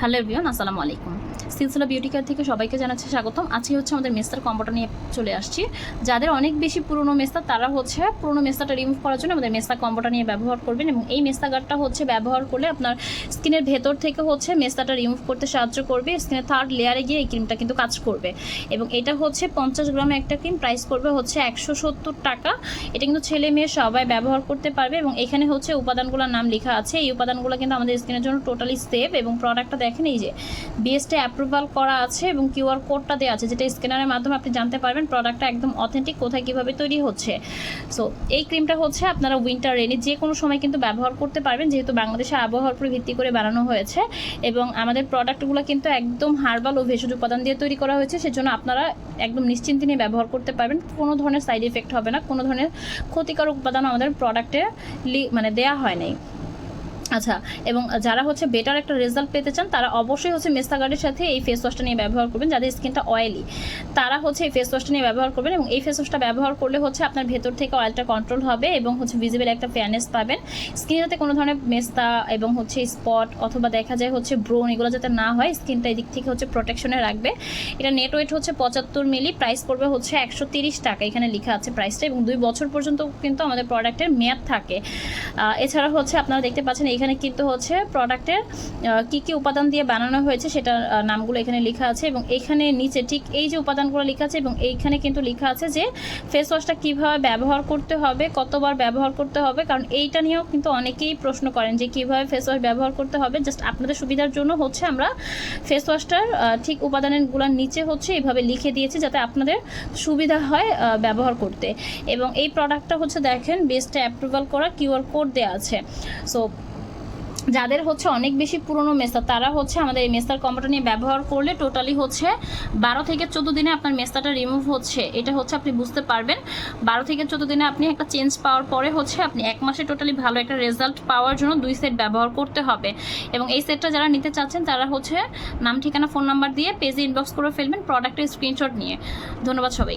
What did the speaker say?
Hello বিয়ন আসসালামু আলাইকুম। সিলসিলা beauty care থেকে সবাইকে জানাচ্ছি স্বাগতম। আজকে হচ্ছে আমাদের মেস্তার কম্বোটা নিয়ে চলে আসছি। যাদের অনেক বেশি পুরনো মেস্তা, তারা হচ্ছে পুরনো মেস্তাটা রিমুভ করার জন্য আমাদের মেস্তা কম্বোটা নিয়ে ব্যবহার করবেন এবং এই মেস্তা গার্ডটা হচ্ছে ব্যবহার করলে আপনার স্কিনের ভেতর থেকে হচ্ছে মেস্তাটা রিমুভ করতে সাহায্য করবে। স্কিনের থার্ড লেয়ারে গিয়ে এই ক্রিমটা কিন্তু কাজ করবে। এবং এটা হচ্ছে পঞ্চাশ গ্রামে একটা ক্রিম প্রাইস করবে হচ্ছে একশো সত্তর টাকা। এটা কিন্তু ছেলে মেয়ে সবাই ব্যবহার করতে পারবে এবং এখানে হচ্ছে উপাদানগুলোর নাম লেখা আছে। এই উপাদানগুলো কিন্তু আমাদের স্কিনের জন্য টোটালি সেফ এবং প্রোডাক্টটা দেখেন এই যে বিএসটি অ্যাপ্রুভাল করা আছে এবং কিউআর কোডটা দেওয়া আছে, যেটা স্ক্যানারের মাধ্যমে আপনি জানতে পারবেন প্রোডাক্টটা একদম অথেন্টিক কোথায় কীভাবে তৈরি হচ্ছে। সো এই ক্রিমটা হচ্ছে আপনারা উইন্টার রেনি যে কোনো সময় কিন্তু ব্যবহার করতে পারবেন, যেহেতু বাংলাদেশের আবহাওয়ার উপর ভিত্তি করে বানানো হয়েছে এবং আমাদের প্রোডাক্টগুলো কিন্তু একদম হার্বাল ও ভেষজ উপাদান দিয়ে তৈরি করা হয়েছে, সেজন্য আপনারা একদম নিশ্চিন্তে নিয়ে ব্যবহার করতে পারবেন। কোনো ধরনের সাইড এফেক্ট হবে না, কোনো ধরনের ক্ষতিকারক উপাদান আমাদের প্রোডাক্টে মানে দেয়া হয় নাই। আচ্ছা এবং যারা হচ্ছে বেটার একটা রেজাল্ট পেতে চান, তারা অবশ্যই হচ্ছে মেস্তাগার্ডের সাথে এই ফেস ওয়াশটা নিয়ে ব্যবহার করবেন, যাদের স্কিনটা অয়েলি তারা হচ্ছে এই ফেস ওয়াশটা নিয়ে ব্যবহার করবেন এবং এই ফেস ওয়াশটা ব্যবহার করলে হচ্ছে আপনার ভেতর থেকে অয়েলটা কন্ট্রোল হবে এবং হচ্ছে ভিজিবল একটা ফেয়ারনেস পাবেন। স্কিনে যাতে কোনো ধরনের মেস্তা এবং হচ্ছে স্পট অথবা দেখা যায় হচ্ছে ব্রোন এগুলো যাতে না হয় স্কিনটা এদিক থেকে হচ্ছে প্রোটেকশনে রাখবে। এটা নেট ওয়েট হচ্ছে পঁচাত্তর মিলি প্রাইস পড়বে হচ্ছে একশো তিরিশ টাকা, এখানে লেখা আছে প্রাইসটা এবং দুই বছর পর্যন্ত কিন্তু আমাদের প্রোডাক্টের মেয়াদ থাকে। এছাড়া হচ্ছে আপনারা দেখতে পাচ্ছেন এখানে কিন্তু হচ্ছে প্রোডাক্টের কি কি উপাদান দিয়ে বানানো হয়েছে সেটা নামগুলো এখানে লেখা আছে এবং এখানে নিচে ঠিক এই যে উপাদানগুলো লেখা আছে এবং এইখানে কিন্তু লেখা আছে যে ফেস ওয়াশটা কীভাবে ব্যবহার করতে হবে, কতবার ব্যবহার করতে হবে, কারণ এইটা নিয়েও কিন্তু অনেকেই প্রশ্ন করেন যে কীভাবে ফেস ওয়াশ ব্যবহার করতে হবে। জাস্ট আপনাদের সুবিধার জন্য হচ্ছে আমরা ফেস ওয়াশটার ঠিক উপাদানগুলোর নিচে হচ্ছে এইভাবে লিখে দিয়েছি যাতে আপনাদের সুবিধা হয় ব্যবহার করতে। এবং এই প্রোডাক্টটা হচ্ছে দেখেন বেস্টে অ্যাপ্রুভাল করা কিউআর কোড দেওয়া আছে। সো যাদের হচ্ছে অনেক বেশি পুরনো মেস্তা তারা হচ্ছে আমাদের এই মেস্তার কম্বোটা নিয়ে ব্যবহার করলে টোটালি হচ্ছে বারো থেকে চোদ্দ দিনে আপনার মেস্তাটা রিমুভ হচ্ছে। এটা হচ্ছে আপনি বুঝতে পারবেন। বারো থেকে চোদ্দ দিনে আপনি একটা চেঞ্জ পাওয়ার পরে হচ্ছে আপনি এক মাসে টোটালি ভালো একটা রেজাল্ট পাওয়ার জন্য দুই সেট ব্যবহার করতে হবে। এবং এই সেটটা যারা নিতে চাচ্ছেন, তারা হচ্ছে নাম, ঠিকানা ফোন নাম্বার দিয়ে পেজে ইনবক্স করে ফেলবেন প্রোডাক্টের স্ক্রিনশট নিয়ে। ধন্যবাদ সবাই